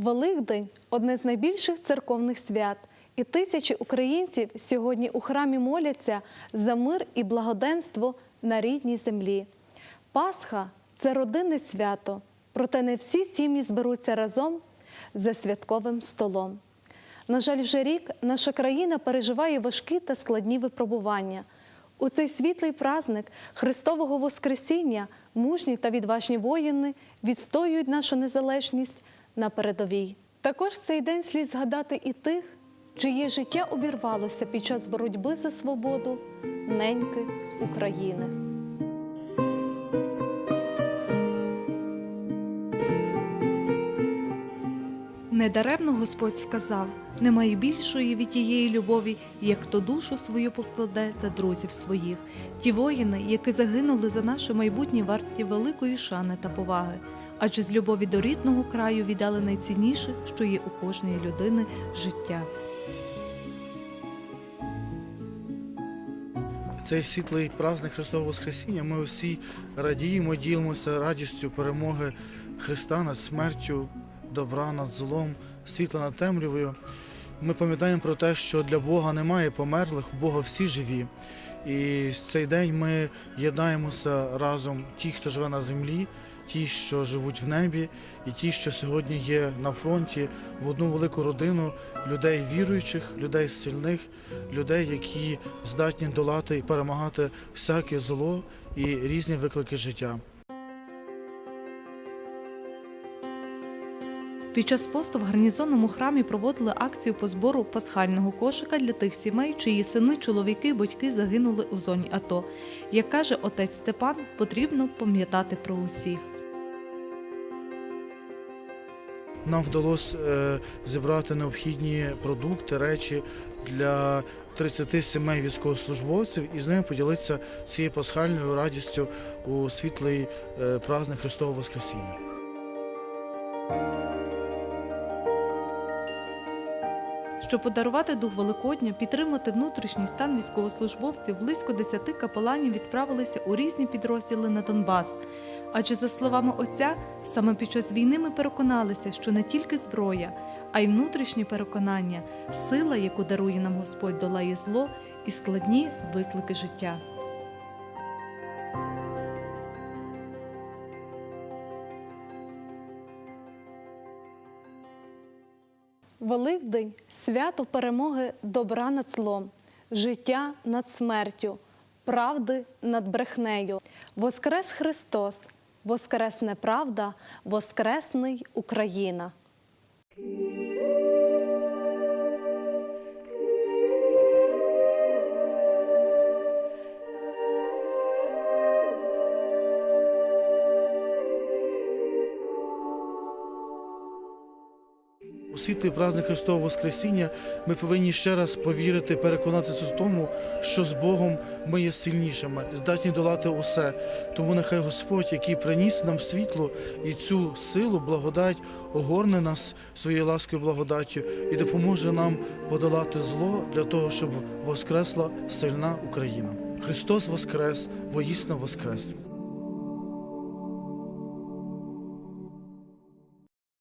Великдень одне з найбільших церковних свят, і тисячі українців сьогодні у храмі моляться за мир і благоденство на рідній землі. Пасха це родинне свято, проте не всі сім'ї зберуться разом за святковим столом. На жаль, вже рік наша країна переживає важкі та складні випробування. У цей світлий праздник Христового Воскресіння мужні та відважні воїни відстоюють нашу незалежність на передовій. Також цей день слід згадати і тих, чиє життя обірвалося під час боротьби за свободу неньки України. Недаремно Господь сказав: немає більшої від тієї любові, як хто душу свою покладе за друзів своїх. Ті воїни, які загинули за наше майбутнє, варті великої шани та поваги. Адже з любові до рідного краю віддали найцінніше, що є у кожної людини життя. Цей світлий праздник Христового Воскресіння ми всі радіємо, ділимося радістю перемоги Христа над смертю, добра над злом, світла над темрявою. Ми пам'ятаємо про те, що для Бога немає померлих, у Бога всі живі. І в цей день ми єднаємося разом, ті, хто живе на землі, ті, що живуть в небі, і ті, що сьогодні є на фронті, в одну велику родину людей віруючих, людей сильних, людей, які здатні долати і перемагати всяке зло і різні виклики життя. Під час посту в гарнізонному храмі проводили акцію по збору пасхального кошика для тих сімей, чиї сини, чоловіки, батьки загинули у зоні АТО. Як каже отець Степан, потрібно пам'ятати про усіх. Нам вдалося е, зібрати необхідні продукти, речі для 30 сімей військовослужбовців і з ними поділитися цією пасхальною радістю у світлий е, праздник Христового Воскресіння. Щоб подарувати дух Великодня, підтримати внутрішній стан військовослужбовців, близько 10 капеланів відправилися у різні підрозділи на Донбас. Адже, за словами отця, саме під час війни ми переконалися, що не тільки зброя, а й внутрішні переконання, сила, яку дарує нам Господь, долає зло і складні виклики життя. Великдень свято перемоги добра над злом, життя над смертю, правди над брехнею. Воскрес Христос, воскресне правда, воскресний Україна. У світлий праздник Христового Воскресіння ми повинні ще раз повірити, переконатися в тому, що з Богом ми є сильнішими, здатні долати усе. Тому нехай Господь, який приніс нам світло і цю силу, благодать, огорне нас своєю ласкою благодаттю і допоможе нам подолати зло для того, щоб воскресла сильна Україна. Христос Воскрес, воїсно Воскрес!